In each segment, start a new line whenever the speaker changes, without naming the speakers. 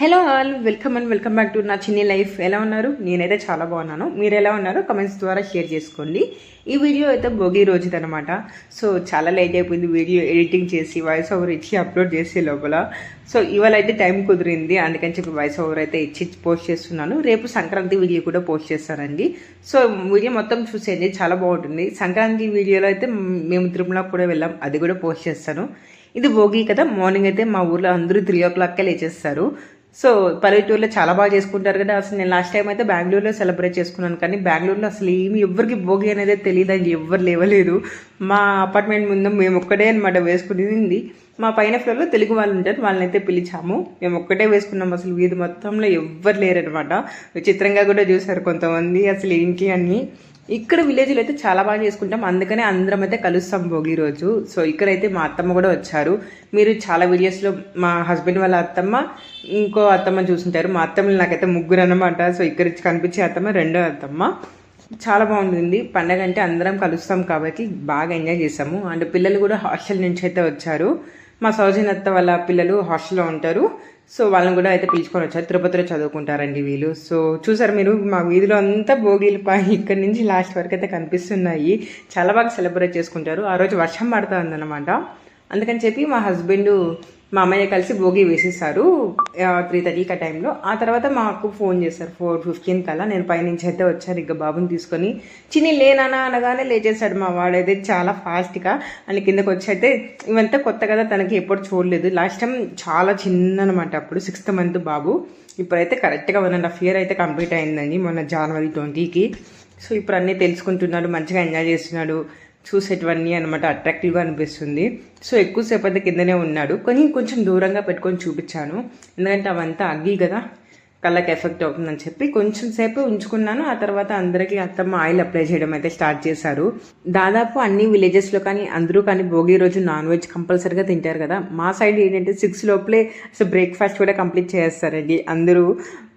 Hello all welcome and welcome back to నా చిన్ని life. ఎలా ఉన్నారు? నేనైతే చాలా బాగున్నాను. మీరు ఎలా ఉన్నారు? కమెంట్స్ ద్వారా షేర్ చేసుకోండి. ఈ వీడియో అయితే భోగి రోజుది అనమాట సో చాలా లేట్ అయిపోయింది. వీడియో ఎడిటింగ్ చేసి వాయిస్ ఓవర్ ఇచ్చి అప్లోడ్ చేసే లోపల. సో ఇవాళ అయితే టైం కుదిరింది. అందుకని చెప్పి వాయిస్ ఓవర్ అయితే ఇచ్చి పోస్ట్ చేస్తున్నాను. రేపు సంక్రాంతి వీడియో కూడా పోస్ట్ చేస్తానండి. సో వీడియో మొత్తం చూసేయండి. చాలా బాగుంటుంది. సంక్రాంతి వీడియోలో అయితే మేము తిరుమల కూడా వెళ్ళాం. అది కూడా పోస్ట్ చేస్తాను. ఇది భోగి కదా. మార్నింగ్ అయితే మా ఊర్లో అందరూ త్రీ ఓ క్లాక్కే లేచేస్తారు. సో పల్లెటూరులో చాలా బాగా చేసుకుంటారు కదా. అసలు నేను లాస్ట్ టైం అయితే బెంగళూరులో సెలబ్రేట్ చేసుకున్నాను కానీ బెంగళూరులో అసలు ఏమి ఎవరికి భోగి అనేది తెలియదండి. ఎవ్వరు లేవలేదు. మా అపార్ట్మెంట్ ముందు మేము ఒక్కటే అనమాట వేసుకునేది మా పైన ఫ్లోర్లో తెలుగు వాళ్ళు ఉంటారు. వాళ్ళని అయితే పిలిచాము. మేము ఒక్కటే వేసుకున్నాం. అసలు వీధి మొత్తంలో ఎవ్వరు లేరనమాట విచిత్రంగా కూడా చూసారు కొంతమంది అసలు ఏంటి అని. ఇక్కడ విలేజ్లో అయితే చాలా బాగా చేసుకుంటాం. అందుకనే అందరం అయితే కలుస్తాం భోగి రోజు. సో ఇక్కడైతే మా అత్తమ్మ కూడా వచ్చారు. మీరు చాలా వీడియోస్లో మా హస్బెండ్ వాళ్ళ అత్తమ్మ ఇంకో అత్తమ్మ చూసుంటారు. మా అత్తమ్మలు నాకైతే ముగ్గురు అన్నమాట. సో ఇక్కడ కనిపించే అత్తమ్మ రెండో అత్తమ్మ. చాలా బాగుంటుంది. పండగ అంటే అందరం కలుస్తాం కాబట్టి బాగా ఎంజాయ్ చేసాము అండ్ పిల్లలు కూడా హాస్టల్ నుంచి అయితే వచ్చారు. మా సౌజన్ అత్త వాళ్ళ పిల్లలు హాస్టల్లో ఉంటారు. సో వాళ్ళని కూడా అయితే పిలుచుకొని వచ్చారు. తిరుపతిలో చదువుకుంటారండి వీళ్ళు. సో చూసారు మీరు మా వీధిలో అంతా భోగిలు పై ఇక్కడి నుంచి లాస్ట్ వరకు అయితే కనిపిస్తున్నాయి. చాలా బాగా సెలబ్రేట్ చేసుకుంటారు. ఆ రోజు వర్షం పడుతుంది అందుకని చెప్పి మా హస్బెండ్ మా అమ్మయ్య కలిసి భోగి వేసేసారు త్రీ థర్టీకి ఆ టైంలో. ఆ తర్వాత మాకు ఫోన్ చేశారు ఫోర్ ఫిఫ్టీన్ కల్లా. నేను పైనుంచి అయితే వచ్చాను ఇక బాబుని తీసుకొని. చిన్ని లేనానా అనగానే లేచేసాడు మా వాడైతే చాలా ఫాస్ట్గా. అని కిందకు వచ్చి అయితే ఇవంతా కొత్త కదా తనకి ఎప్పుడు చూడలేదు. లాస్ట్ టైం చాలా చిన్న అనమాట అప్పుడు సిక్స్త్ మంత్ బాబు. ఇప్పుడైతే కరెక్ట్గా వన్ అండ్ హాఫ్ ఇయర్ అయితే కంప్లీట్ అయిందండి మొన్న జనవరి ట్వంటీకి. సో ఇప్పుడు అన్నీ తెలుసుకుంటున్నాడు మంచిగా ఎంజాయ్ చేస్తున్నాడు. చూసేటివన్నీ అనమాట అట్రాక్టివ్గా అనిపిస్తుంది. సో ఎక్కువసేపు అయితే కిందనే ఉన్నాడు. కానీ కొంచెం దూరంగా పెట్టుకొని చూపించాను. ఎందుకంటే అవంతా అగ్గి కదా. కళ్ళకి ఎఫెక్ట్ అవుతుందని చెప్పి కొంచెం సేపు ఉంచుకున్నాను. ఆ తర్వాత అందరికీ అత్తమ్మ ఆయిల్ అప్లై చేయడం అయితే స్టార్ట్ చేశారు. దాదాపు అన్ని విలేజెస్లో కానీ అందరూ కానీ భోగి రోజు నాన్ వెజ్ కంపల్సరీగా తింటారు కదా. మా సైడ్ ఏంటంటే సిక్స్ లోపలే అసలు బ్రేక్ఫాస్ట్ కూడా కంప్లీట్ చేస్తారండి అందరూ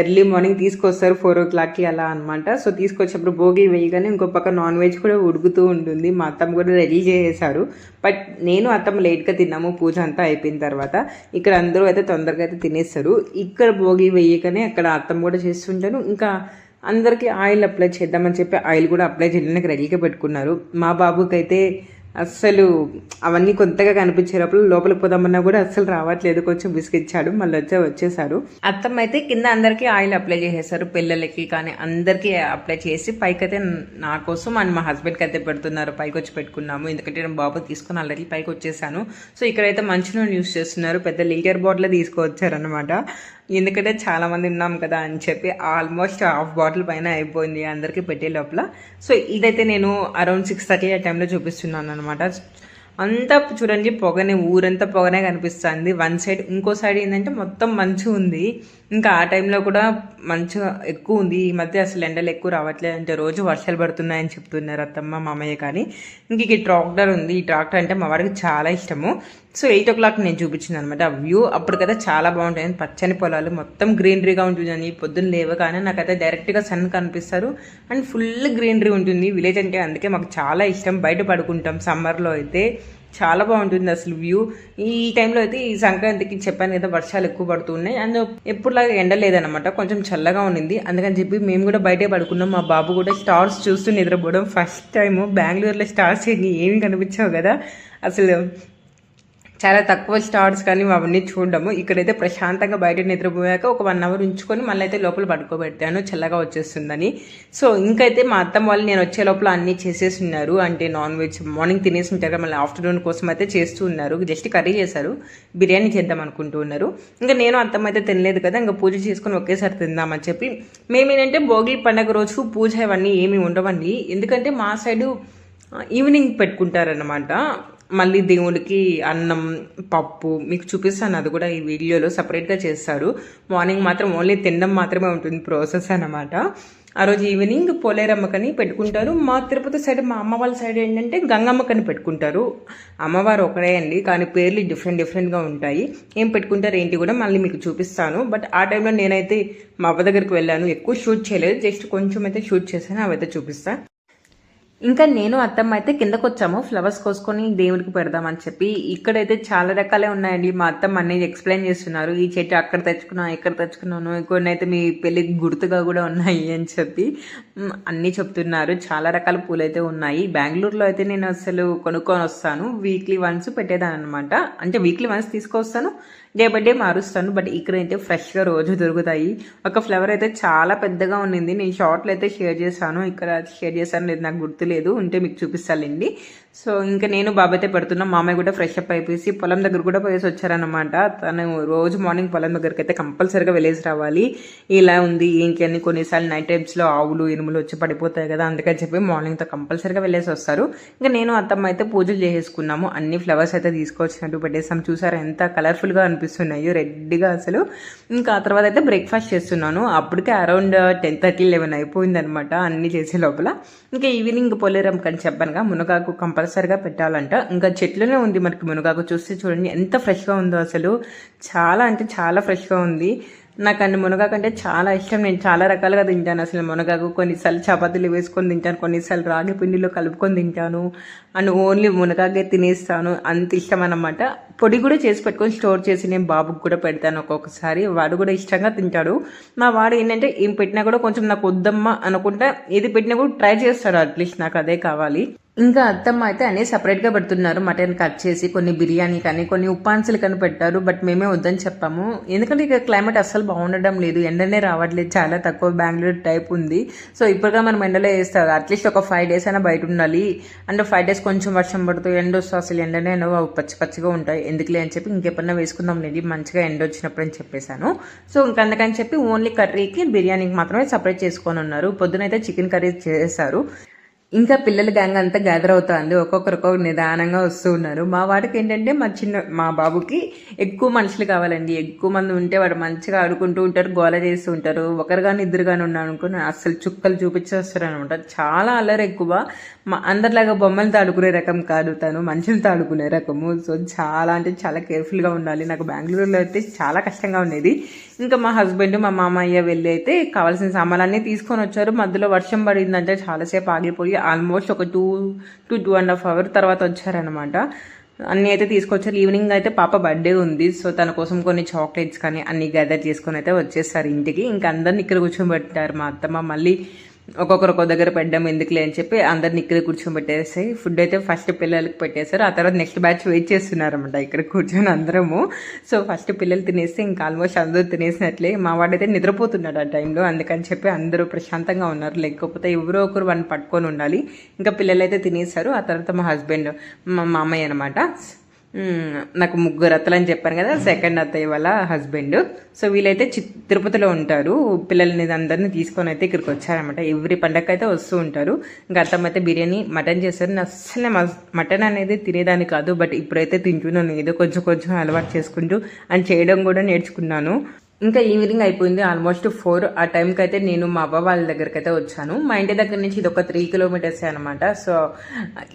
ఎర్లీ మార్నింగ్ తీసుకొస్తారు ఫోర్ ఓ క్లాక్కి అలా అనమాట సో తీసుకొచ్చినప్పుడు భోగి వేయగానే ఇంకో పక్క నాన్ వెజ్ కూడా ఉడుకుతూ ఉంటుంది. మా అత్తమ్మ కూడా రెడీ చేసేసారు బట్ నేను అత్తమ్మ లేట్గా తిన్నాము. పూజ అంతా అయిపోయిన తర్వాత. ఇక్కడ అందరూ అయితే తొందరగా అయితే తినేస్తారు. ఇక్కడ భోగి వేయగానే అక్కడ అర్థం కూడా చేస్తుంటారు ఇంకా అందరికీ ఆయిల్ అప్లై చేద్దామని చెప్పి ఆయిల్ కూడా అప్లై చేయడానికి రెడీగా పెట్టుకున్నారు. మా బాబుకైతే అస్సలు అవన్నీ కొత్తగా కనిపించేటప్పుడు లోపలికి పోదామన్నా కూడా అస్సలు రావట్లేదు. కొంచెం విసిగిచ్చాడు మళ్ళీ వచ్చే వచ్చేసారు అత్తమ్మ అయితే కింద అందరికీ ఆయిల్ అప్లై చేసేసారు. పిల్లలకి కానీ అందరికీ అప్లై చేసి పైకి అయితే నా కోసం అండ్ మా హస్బెండ్కి అయితే పెడుతున్నారు. పైకి వచ్చి పెట్టుకున్నాము. ఎందుకంటే నేను బాబు తీసుకుని ఆల్రెడీ పైకి వచ్చేసాను సో ఇక్కడైతే మంచినీళ్ళు యూస్ చేస్తున్నారు. పెద్ద లీటర్ బాటిల్ తీసుకువచ్చారనమాట ఎందుకంటే చాలా మంది ఉన్నాం కదా అని చెప్పి ఆల్మోస్ట్ హాఫ్ బాటిల్ పైన అయిపోయింది అందరికీ పెట్టే లోపల. సో ఇదైతే నేను అరౌండ్ సిక్స్ థర్టీ ఆ టైంలో చూపిస్తున్నాను అనమాట అంతా చూడండి పొగనే ఊరంతా పొగనే కనిపిస్తుంది. వన్ సైడ్ ఇంకో సైడ్ ఏంటంటే మొత్తం మంచు ఉంది. ఇంకా ఆ టైంలో కూడా మంచిగా ఎక్కువ ఉంది. ఈ మధ్య అసలు ఎండలు ఎక్కువ రావట్లేదు అంటే రోజు వర్షాలు పడుతున్నాయని చెప్తున్నారు అత్తమ్మ మామయ్య కానీ. ఇంక ఈ ట్రాక్టర్ ఉంది. ఈ ట్రాక్టర్ అంటే మా వారికి చాలా ఇష్టము. సో ఎయిట్ ఓ క్లాక్ నేను చూపించింది అనమాట. ఆ వ్యూ అప్పుడు కదా చాలా బాగుంటుంది. పచ్చని పొలాలు మొత్తం గ్రీనరీగా ఉంటుందని పొద్దున్న లేవగానే నాకైతే డైరెక్ట్గా సన్ కనిపిస్తారు. అండ్ ఫుల్ గ్రీనరీ ఉంటుంది. విలేజ్ అంటే అందుకే మాకు చాలా ఇష్టం. బయట పడుకుంటాం. సమ్మర్లో అయితే చాలా బాగుంటుంది అసలు వ్యూ. ఈ టైంలో అయితే ఈ సంక్రాంతికి చెప్పాను కదా వర్షాలు ఎక్కువ పడుతున్నాయి. అండ్ ఎప్పుడులాగా ఎండ లేదనమాట కొంచెం చల్లగా ఉండింది అందుకని చెప్పి మేము కూడా బయటే పడుకున్నాం. మా బాబు కూడా స్టార్స్ చూస్తూ నిద్రపోవడం. ఫస్ట్ టైము బెంగళూరులో స్టార్స్ ఏమి కనిపించావు కదా. అసలు చాలా తక్కువ స్టార్స్ కానీ అవన్నీ చూడము. ఇక్కడైతే ప్రశాంతంగా బయట నిద్రపోయాక ఒక వన్ అవర్ ఉంచుకొని మళ్ళీ అయితే లోపల పడుకోబెట్టాను చల్లగా వచ్చేస్తుందని. సో ఇంకైతే మా అత్తమ్మ వాళ్ళు నేను వచ్చే లోపల అన్నీ చేసేసి ఉన్నారు. అంటే నాన్ వెజ్ మార్నింగ్ తినేసి ఉంటారు. మళ్ళీ ఆఫ్టర్నూన్ కోసం అయితే చేస్తూ ఉన్నారు. జస్ట్ కర్రీ చేశారు. బిర్యానీ చేద్దాం అనుకుంటూ ఉన్నారు. ఇంకా నేను అత్తమ్మ అయితే తినలేదు కదా. ఇంకా పూజ చేసుకొని ఒకేసారి తిందామని చెప్పి. మేమేంటంటే భోగి పండగ రోజు పూజ ఇవన్నీ ఏమి ఉండవండి. ఎందుకంటే మా సైడు ఈవినింగ్ పెట్టుకుంటారనమాట మళ్ళీ దేవుడికి అన్నం పప్పు మీకు చూపిస్తాను. అది కూడా ఈ వీడియోలో సపరేట్గా చేస్తారు. మార్నింగ్ మాత్రం ఓన్లీ తినడం మాత్రమే ఉంటుంది ప్రాసెస్ అనమాట ఆ రోజు ఈవినింగ్ పోలేరమ్మకని పెట్టుకుంటారు. మా తిరుపతి సైడ్ మా అమ్మ వాళ్ళ సైడ్ ఏంటంటే గంగమ్మకని పెట్టుకుంటారు. అమ్మవారు ఒకడే అండి కానీ పేర్లు డిఫరెంట్ డిఫరెంట్గా ఉంటాయి. ఏం పెట్టుకుంటారు ఏంటి కూడా మళ్ళీ మీకు చూపిస్తాను. బట్ ఆ టైంలో నేనైతే మా అవ్వ దగ్గరికి వెళ్ళాను. ఎక్కువ షూట్ చేయలేదు. జస్ట్ కొంచెం అయితే షూట్ చేశాను. అవైతే చూపిస్తాను ఇంకా నేను అత్తమ్మ అయితే కిందకు వచ్చాము ఫ్లవర్స్ కోసుకొని దేవుడికి పెడదామని చెప్పి. ఇక్కడైతే చాలా రకాలే ఉన్నాయండి. మా అత్తమ్మ అనేది ఎక్స్ప్లెయిన్ చేస్తున్నారు. ఈ చెట్టు అక్కడ తెచ్చుకున్నా ఇక్కడ తెచ్చుకున్నాను కొన్ని అయితే మీ పెళ్ళికి గుర్తుగా కూడా ఉన్నాయి అని చెప్పి. అన్నీ చెప్తున్నారు. చాలా రకాల పూలు అయితే ఉన్నాయి. బెంగళూరులో అయితే నేను అసలు కొనుక్కొని వస్తాను. వీక్లీ వన్స్ పెట్టేదాన్ని అనమాట అంటే వీక్లీ వన్స్ తీసుకొస్తాను. డే బై డే మారుస్తాను. బట్ ఇక్కడ అయితే ఫ్రెష్గా రోజు దొరుకుతాయి. ఒక ఫ్లవర్ అయితే చాలా పెద్దగా ఉన్నింది. నేను షార్ట్లో అయితే షేర్ చేశాను. ఇక్కడ షేర్ చేశాను. లేదు నాకు గుర్తులేదు. ఉంటే మీకు చూపిస్తానండి సో ఇంకా నేను బాబు అయితే పెడుతున్నా మామయ్య కూడా ఫ్రెష్ అప్ అయిపోయి పొలం దగ్గర కూడా పోయేసి వచ్చారనమాట తను రోజు మార్నింగ్ పొలం దగ్గరికి అయితే కంపల్సరీగా వెళ్ళేసి రావాలి. ఇలా ఉంది ఏంటి అని కొన్నిసార్లు నైట్ టైమ్స్లో ఆవులు ఇనుములు వచ్చి పడిపోతాయి కదా అందుకని చెప్పి మార్నింగ్తో కంపల్సరీగా వెళ్ళేసి వస్తారు. ఇంకా నేను అత్తమ్మ అయితే పూజలు చేసేసుకున్నాము. అన్ని ఫ్లవర్స్ అయితే తీసుకొచ్చినట్టు పెట్టేసాం. చూసారా ఎంత కలర్ఫుల్గా అనిపిస్తున్నాయో రెడ్గా అసలు. ఇంకా ఆ తర్వాత అయితే బ్రేక్ఫాస్ట్ చేస్తున్నాను. అప్పటికే అరౌండ్ టెన్ థర్టీ లెవెన్ అయిపోయింది అనమాట అన్ని చేసే లోపల. ఇంకా ఈవినింగ్ పొలేరం కానీ చెప్పానుగా మునగాకు కంపల్సరిగా పెట్టాలంట. ఇంకా చెట్లోనే ఉంది మనకి మునగాకు. చూస్తే చూడండి ఎంత ఫ్రెష్గా ఉందో అసలు. చాలా అంటే చాలా ఫ్రెష్గా ఉంది. నాకు అన్ని మునగాకు అంటే చాలా ఇష్టం. నేను చాలా రకాలుగా తింటాను అసలు మునగాకు. కొన్నిసార్లు చపాతీలు వేసుకొని తింటాను కొన్నిసార్లు రాగి పిండిలో కలుపుకొని తింటాను. అండ్ ఓన్లీ మునగాకే తినేస్తాను. అంత ఇష్టం అనమాట పొడి కూడా చేసి పెట్టుకొని స్టోర్ చేసి నేను బాబుకి కూడా పెడతాను ఒక్కొక్కసారి. వాడు కూడా ఇష్టంగా తింటాడు. మా వాడు ఏంటంటే ఏం పెట్టినా కూడా కొంచెం నాకు వద్దమ్మా అనుకుంటా. ఏది పెట్టినా కూడా ట్రై చేస్తాడు అట్లీస్ట్ నాకు అదే కావాలి. ఇంకా అత్తమ్మ అయితే అన్నీ సపరేట్గా పెడుతున్నారు. మటన్ కట్ చేసి కొన్ని బిర్యానీ కానీ కొన్ని ఉప్పాన్సులు కానీ పెట్టారు. బట్ మేమే వద్దని చెప్పాము. ఎందుకంటే ఇక క్లైమేట్ అస్సలు బాగుండడం లేదు. ఎండనే రావట్లేదు. చాలా తక్కువ బెంగళూరు టైప్ ఉంది. సో ఇప్పటిగా మనం ఎండలో వేస్తారు అట్లీస్ట్ ఒక ఫైవ్ డేస్ అయినా బయట ఉండాలి. అంటే ఫైవ్ డేస్ కొంచెం వర్షం పడుతూ ఎండ వస్తే అసలు ఎండనే ఎండ పచ్చి పచ్చిగా ఉంటాయి. ఎందుకులే అని చెప్పి ఇంకెప్పుడన్నా వేసుకుందాం లేదు మంచిగా ఎండ వచ్చినప్పుడు అని చెప్పేశాను. సో ఇంకా అందుకని చెప్పి ఓన్లీ కర్రీకి బిర్యానీకి మాత్రమే సపరేట్ చేసుకొని ఉన్నారు. పొద్దునైతే చికెన్ కర్రీ చేశారు. ఇంకా పిల్లల గ్యాంగ్ అంతా గ్యాదర్ అవుతుంది. ఒక్కొక్కరు ఒక్కొక్క నిదానంగా వస్తూ ఉన్నారు. మా వాడికి ఏంటంటే మా చిన్న మా బాబుకి ఎక్కువ మనుషులు కావాలండి. ఎక్కువ మంది ఉంటే వాడు మంచిగా ఆడుకుంటూ ఉంటారు గోల చేస్తూ ఉంటారు. ఒకరు కానీ ఇద్దరు కానీ ఉన్నారు అనుకుని అసలు చుక్కలు చూపించేస్తారు అనమాట చాలా అల్లరి ఎక్కువ. మా అందరిలాగా బొమ్మలు తాడుకునే రకం కాదు తను. మనుషులతో ఆడుకునే రకము. సో చాలా అంటే చాలా కేర్ఫుల్గా ఉండాలి. నాకు బెంగళూరులో అయితే చాలా కష్టంగా ఉండేది. ఇంకా మా హస్బెండ్ మా మామయ్య వెళ్ళి అయితే కావాల్సిన సామాన్లన్నీ తీసుకొని వచ్చారు. మధ్యలో వర్షం పడిందంటే చాలాసేపు ఆగిపోయి ఆల్మోస్ట్ ఒక two to two and half hour తర్వాత వచ్చారనమాట అన్నీ అయితే తీసుకొచ్చారు. ఈవినింగ్ అయితే పాప బర్త్డే ఉంది. సో తన కోసం కొన్ని చాక్లెట్స్ కానీ అన్ని గ్యాదర్ చేసుకొని అయితే వచ్చేస్తారు ఇంటికి. ఇంకా అందరిని ఇక్కడ కూర్చోబెట్టారు మా అత్తమ్మ. మళ్ళీ ఒక్కొక్కరు ఒక్కొక్క దగ్గర పెట్టడం ఎందుకులే అని చెప్పి అందరిని ఇక్కడ కూర్చోబెట్టేసి ఫుడ్ అయితే ఫస్ట్ పిల్లలకి పెట్టేశారు. ఆ తర్వాత నెక్స్ట్ బ్యాచ్ వెయిట్ చేస్తున్నారన్నమాట ఇక్కడ కూర్చొని అందరము. సో ఫస్ట్ పిల్లలు తినేస్తే ఇంకా ఆల్మోస్ట్ అందరూ తినేసినట్లే. మా వాడైతే నిద్రపోతున్నాడు ఆ టైంలో అందుకని చెప్పి అందరూ ప్రశాంతంగా ఉన్నారు. లేకపోతే ఎవరో ఒకరు వాడిని పట్టుకొని ఉండాలి. ఇంకా పిల్లలు అయితే తినేశారు. ఆ తర్వాత మా హస్బెండ్ మా మామయ్య అనమాట నాకు ముగ్గురు అత్తలు అని చెప్పాను కదా సెకండ్ అత్తయ్య వాళ్ళ హస్బెండ్ సో వీళ్ళైతే చి తిరుపతిలో ఉంటారు. పిల్లల్ని అందరినీ తీసుకొని అయితే ఇక్కడికి వచ్చారనమాట ఎవ్రీ పండగ అయితే వస్తూ ఉంటారు. ఇంకా అత్తమ్మ అయితే బిర్యానీ మటన్ చేస్తారు. అస్సలు మటన్ అనేది తినేదాన్ని కాదు బట్ ఇప్పుడైతే తింటున్నాను. ఏదో కొంచెం కొంచెం అలవాటు చేసుకుంటూ అండ్ చేయడం కూడా నేర్చుకున్నాను. ఇంకా ఈవినింగ్ అయిపోయింది. ఆల్మోస్ట్ ఫోర్ ఆ టైంకి అయితే నేను మా అవ్వ వాళ్ళ దగ్గరికి అయితే వచ్చాను. మా ఇంటి దగ్గర నుంచి ఇది ఒక త్రీ కిలోమీటర్స్ అనమాట సో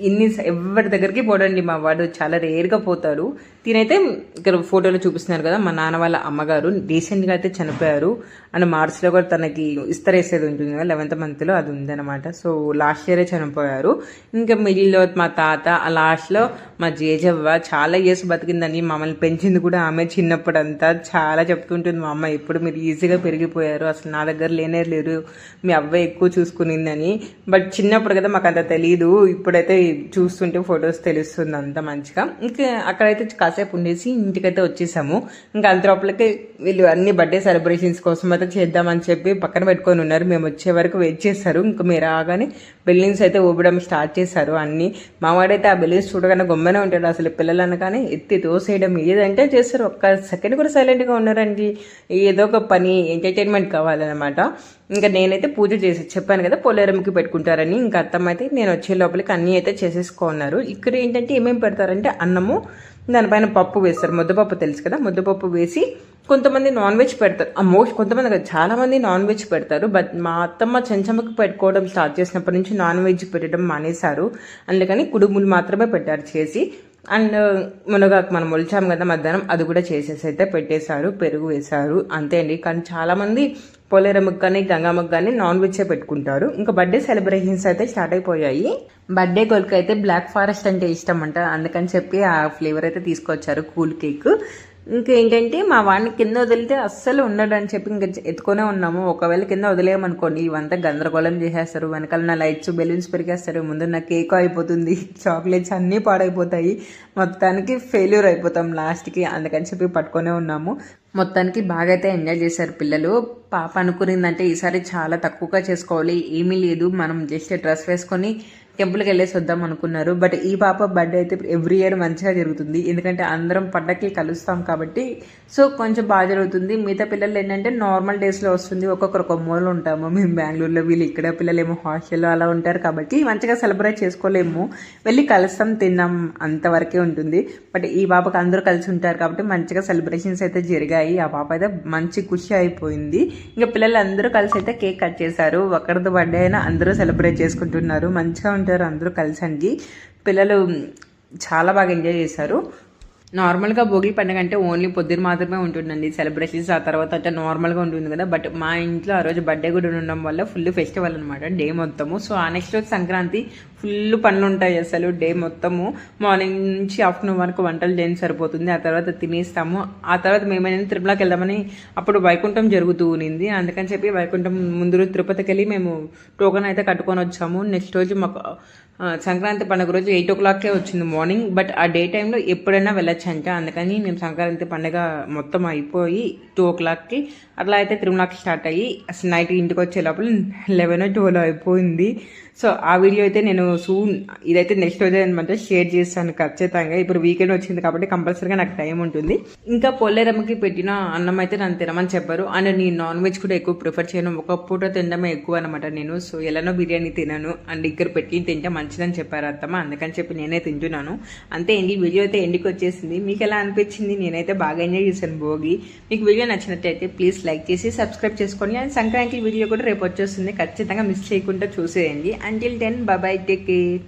ఇన్ని ఎవరి దగ్గరికి పోడండి మా వాడు. చాలా రేర్గా పోతారు తినైతే ఇక్కడ ఫోటోలో చూపిస్తున్నారు కదా మా నాన్న వాళ్ళ అమ్మగారు. రీసెంట్గా అయితే చనిపోయారు. అండ్ మార్చిలో కూడా తనకి ఇస్తరేసేది ఉంటుంది కదా లెవెన్త్ మంత్లో అది ఉందన్నమాట. సో లాస్ట్ ఇయరే చనిపోయారు. ఇంకా మిడిల్లో మా తాత ఆ లాస్ట్లో మా జేజవ్వ చాలా ఇయర్స్ బతికిందని మమ్మల్ని పెంచింది కూడా ఆమె చిన్నప్పుడు అంతా చాలా చెప్తుంటుంది మా అమ్మ ఇప్పుడు మీరు ఈజీగా పెరిగిపోయారు. అసలు నా దగ్గర లేనే లేరు. మీ అవ్వ ఎక్కువ చూసుకునిందని. బట్ చిన్నప్పుడు కదా మాకు అంత తెలియదు ఇప్పుడైతే చూస్తుంటే ఫొటోస్ తెలుస్తుంది అంత మంచిగా. ఇంకా అక్కడైతే కాసేపు ఉండేసి ఇంటికైతే వచ్చేసాము. ఇంకా అంతలోపలికి వీళ్ళు అన్ని బర్త్డే సెలబ్రేషన్స్ కోసం అయితే చేద్దామని చెప్పి పక్కన పెట్టుకొని ఉన్నారు. మేము వచ్చే వరకు వెయిట్ చేస్తారు. ఇంకా మీరు రాగానే బిల్డింగ్స్ అయితే ఊపడం స్టార్ట్ చేశారు అన్ని. మావాడైతే ఆ బిల్డింగ్స్ చూడగానే గొమ్మనే ఉంటాడు. అసలు పిల్లలు అనగానే ఎత్తి తోసేయడం ఏదంటే చేస్తారు. ఒక్క సెకండ్ కూడా సైలెంట్గా ఉన్నారండి. ఏదో ఒక పని ఎంటర్టైన్మెంట్ కావాలన్నమాట. ఇంకా నేనైతే పూజ చేసి చెప్పాను కదా పోలేరమ్మకి పెట్టుకుంటారని. ఇంకా అత్తమ్మ అయితే నేను వచ్చే లోపలికి అన్నీ అయితే చేసేసుకున్నారు ఇక్కడ ఏంటంటే ఏమేమి పెడతారంటే అన్నము దానిపైన పప్పు వేస్తారు. ముద్దపప్పు తెలుసు కదా? ముద్దపప్పు వేసి కొంతమంది నాన్ వెజ్ పెడతారు. మోస్ట్ కొంతమంది కాదు, నాన్ వెజ్ పెడతారు. బట్ మా అత్తమ్మ చెంచమ్మకి పెట్టుకోవడం స్టార్ట్ చేసినప్పటి నుంచి నాన్ వెజ్ పెట్టడం మానేశారు. అందుకని కుడుములు మాత్రమే పెట్టారు చేసి. అండ్ uh, మునగాకు మనం ఒలిచాం కదా మధ్యాహ్నం అది కూడా చేసేసి అయితే పెట్టేశారు. పెరుగు వేశారు. అంతే అండి. కానీ చాలామంది పోలేరమ్మకు కానీ గంగమ్మకి కానీ నాన్ వెజ్ పెట్టుకుంటారు. ఇంకా బర్త్డే సెలబ్రేషన్స్ అయితే స్టార్ట్ అయిపోయాయి. బర్త్డే గోల్కి అయితే బ్లాక్ ఫారెస్ట్ అంటే ఇష్టం అంట అందుకని చెప్పి ఆ ఫ్లేవర్ అయితే తీసుకొచ్చారు కూల్ కేక్. ఇంకేంటంటే మా వాడిని కింద వదిలితే అస్సలు ఉండడు అని చెప్పి ఇంకా ఎత్తుకొనే ఉన్నాము. ఒకవేళ కింద వదిలేయమనుకోండి ఇవంతా గందరగోళం చేసేస్తారు. వెనకాల నా లైట్స్ బెలూన్స్ పెరిగేస్తారు. ముందు నా కేక్ అయిపోతుంది చాక్లెట్స్ అన్నీ పాడైపోతాయి. మొత్తానికి ఫెయిల్యూర్ అయిపోతాం లాస్ట్కి అందుకని చెప్పి పట్టుకొనే ఉన్నాము. మొత్తానికి బాగా అయితే ఎంజాయ్ చేశారు పిల్లలు. పాప అనుకునిందంటే ఈసారి చాలా తక్కువగా చేసుకోవాలి. ఏమీ లేదు. మనం జస్ట్ డ్రెస్ వేసుకొని టెంపుల్కి వెళ్ళేసి వద్దాం అనుకున్నారు. బట్ ఈ పాప బర్త్డే అయితే ఎవ్రీ ఇయర్ మంచిగా జరుగుతుంది. ఎందుకంటే అందరం పండగకి కలుస్తాం కాబట్టి. సో కొంచెం బాగా జరుగుతుంది. మిగతా పిల్లలు ఏంటంటే నార్మల్ డేస్లో వస్తుంది. ఒక్కొక్కరు ఒక మూలలో ఉంటాము. మేము బెంగళూరులో వీళ్ళు ఇక్కడ పిల్లలు ఏమో హాస్టల్లో అలా ఉంటారు కాబట్టి మంచిగా సెలబ్రేట్ చేసుకోలేము. వెళ్ళి కలుస్తాం తిన్నాం అంతవరకే ఉంటుంది. బట్ ఈ పాపకి అందరూ కలిసి ఉంటారు కాబట్టి మంచిగా సెలబ్రేషన్స్ అయితే జరిగాయి. ఆ పాప అయితే మంచి ఖుషి అయిపోయింది. ఇంకా పిల్లలు అందరూ కలిసి అయితే కేక్ కట్ చేశారు. ఒకరిది బర్త్డే అయినా అందరూ సెలబ్రేట్ చేసుకుంటున్నారు. మంచిగా ఉంటారు అందరూ కలిసండి. పిల్లలు చాలా బాగా ఎంజాయ్ చేశారు. నార్మల్గా భోగి పండుగ అంటే ఓన్లీ పొద్దున మాత్రమే ఉంటుందండి. సెలబ్రేషన్స్ ఆ తర్వాత అంటే నార్మల్గా ఉంటుంది కదా. బట్ మా ఇంట్లో ఆ రోజు బర్త్డే కూడా ఉండడం వల్ల ఫుల్ ఫెస్టివల్ అనమాట డే మొత్తము. సో ఆ నెక్స్ట్ రోజు సంక్రాంతి ఫుల్ పనులు ఉంటాయి అసలు డే మొత్తము. మార్నింగ్ నుంచి ఆఫ్టర్నూన్ వరకు వంటలు చేయని సరిపోతుంది. ఆ తర్వాత తినేస్తాము. ఆ తర్వాత మేమైనా తిరుమలకి వెళ్దామని అప్పుడు వైకుంఠం జరుగుతూ ఉన్నింది. అందుకని చెప్పి వైకుంఠం ముందు రోజు తిరుపతికి వెళ్ళి మేము టోకన్ అయితే కట్టుకొని వచ్చాము. నెక్స్ట్ రోజు మాకు సంక్రాంతి పండుగ రోజు ఎయిట్ ఓ క్లాక్కే వచ్చింది మార్నింగ్ బట్ ఆ డే టైంలో ఎప్పుడైనా వెళ్ళొచ్చు అంట అందుకని మేము సంక్రాంతి పండుగ మొత్తం అయిపోయి టూ ఓ క్లాక్కి అట్లా అయితే తిరుమలకి స్టార్ట్ అయ్యి అసలు నైట్ ఇంటికి వచ్చే లోపల లెవెన్ ట్వెల్వ్ అయిపోయింది. సో ఆ వీడియో అయితే నేను సూన్ ఇదైతే నెక్స్ట్ రోజే అనమాట షేర్ చేస్తాను ఖచ్చితంగా. ఇప్పుడు వీకెండ్ వచ్చింది కాబట్టి కంపల్సరీగా నాకు టైం ఉంటుంది. ఇంకా పొల్లేరమ్మకి పెట్టిన అన్నం అయితే నన్ను తినమని చెప్పారు. అండ్ నేను నాన్ వెజ్ కూడా ఎక్కువ ప్రిఫర్ చేయను. ఒక పూట తినడమే ఎక్కువ అనమాట నేను. సో ఎలానో బిర్యానీ తినను. అండ్ ఇక్కడ పెట్టి తింటే మంచిదని చెప్పారు అత్తమ్మ. అందుకని చెప్పి నేనే తింటున్నాను. అంతే అండి. వీడియో అయితే ఎండికి వచ్చేసింది. మీకు ఎలా అనిపించింది? నేనైతే బాగా ఎంజాయ్ చేశాను భోగి. మీకు వీడియో నచ్చినట్టయితే ప్లీజ్ లైక్ చేసి సబ్స్క్రైబ్ చేసుకోండి. అండ్ సంక్రాంతి వీడియో కూడా రేపు వచ్చేస్తుంది. ఖచ్చితంగా మిస్ చేయకుండా చూసేయండి. Until then bye take care